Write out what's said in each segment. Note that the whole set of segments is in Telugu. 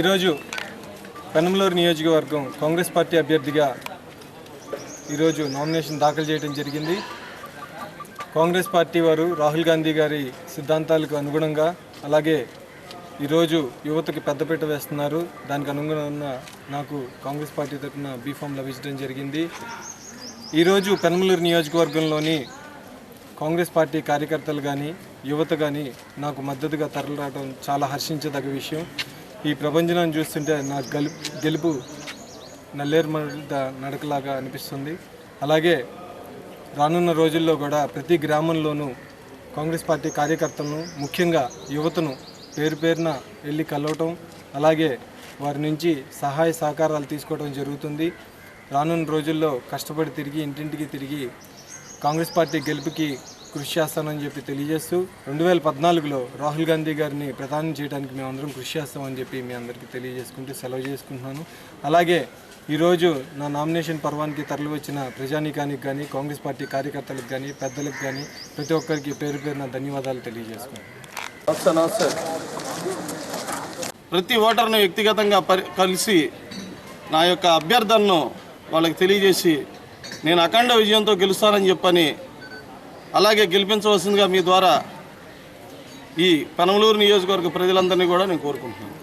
ఈరోజు పెనమలూరు నియోజకవర్గం కాంగ్రెస్ పార్టీ అభ్యర్థిగా ఈరోజు నామినేషన్ దాఖలు చేయడం జరిగింది. కాంగ్రెస్ పార్టీ వారు రాహుల్ గాంధీ గారి సిద్ధాంతాలకు అనుగుణంగా అలాగే ఈరోజు యువతకి పెద్దపీట వేస్తున్నారు. దానికి అనుగుణంగా నాకు కాంగ్రెస్ పార్టీ తరఫున బీఫామ్ లభించడం జరిగింది. ఈరోజు పెనమలూరు నియోజకవర్గంలోని కాంగ్రెస్ పార్టీ కార్యకర్తలు కానీ యువత కానీ నాకు మద్దతుగా తరలిరావడం చాలా హర్షించదగ్గ విషయం. ఈ ప్రపంచం చూస్తుంటే నా గెలుపు గెలుపు నల్లేరు మడ నడకలాగా అనిపిస్తుంది. అలాగే రానున్న రోజుల్లో కూడా ప్రతి గ్రామంలోనూ కాంగ్రెస్ పార్టీ కార్యకర్తలను ముఖ్యంగా యువతను పేరు పేరున వెళ్ళి కలవటం అలాగే వారి నుంచి సహాయ సహకారాలు తీసుకోవడం జరుగుతుంది. రానున్న రోజుల్లో కష్టపడి తిరిగి ఇంటింటికి తిరిగి కాంగ్రెస్ పార్టీ గెలుపుకి కృషి చేస్తానని చెప్పి తెలియజేస్తూ రెండు వేల పద్నాలుగులో రాహుల్ గాంధీ గారిని ప్రధానం చేయడానికి మేమందరం కృషి చేస్తామని చెప్పి మీ అందరికీ తెలియజేసుకుంటూ సెలవు చేసుకుంటున్నాను. అలాగే ఈరోజు నా నామినేషన్ పర్వానికి తరలి వచ్చిన ప్రజానీకానికి కానీ కాంగ్రెస్ పార్టీ కార్యకర్తలకు కానీ పెద్దలకు కానీ ప్రతి ఒక్కరికి పేరు పేరున ధన్యవాదాలు తెలియజేసుకున్నాను ప్రతి ఓటర్ను వ్యక్తిగతంగా కలిసి నా యొక్క అభ్యర్థనను వాళ్ళకి తెలియజేసి నేను అఖండ విజయంతో గెలుస్తానని చెప్పని అలాగే గెలిపించవలసిందిగా మీ ద్వారా ఈ పనమలూరు నియోజకవర్గ ప్రజలందరినీ కూడా నేను కోరుకుంటున్నాను.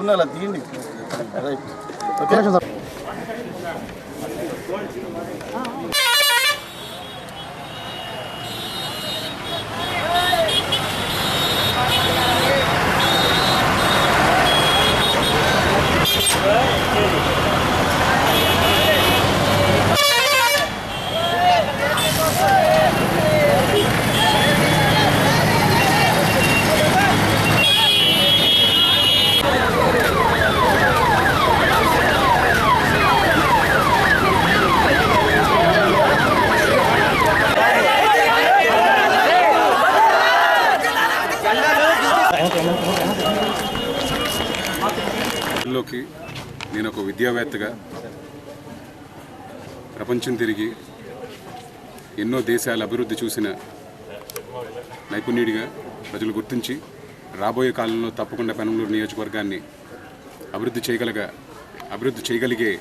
ఉన్నలా తీయండి. ఓకే. లోకి నేను ఒక విద్యావేత్తగా ప్రపంచం తిరిగి ఎన్నో దేశాల అభివృద్ధి చూసిన నైపుణ్యుడిగా ప్రజలు గుర్తించి రాబోయే కాలంలో తప్పకుండా పెనంలూరు నియోజకవర్గాన్ని అభివృద్ధి చేయగలగా అభివృద్ధి చేయగలిగే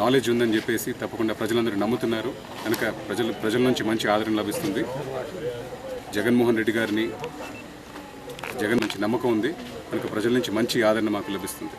నాలెడ్జ్ ఉందని చెప్పేసి తప్పకుండా ప్రజలందరూ నమ్ముతున్నారు. కనుక ప్రజలు ప్రజల నుంచి మంచి ఆదరణ లభిస్తుంది. జగన్మోహన్ రెడ్డి గారిని జగన్ నుంచి నమ్మకం ఉంది. కనుక ప్రజల నుంచి మంచి ఆదరణ మాకు లభిస్తుంది.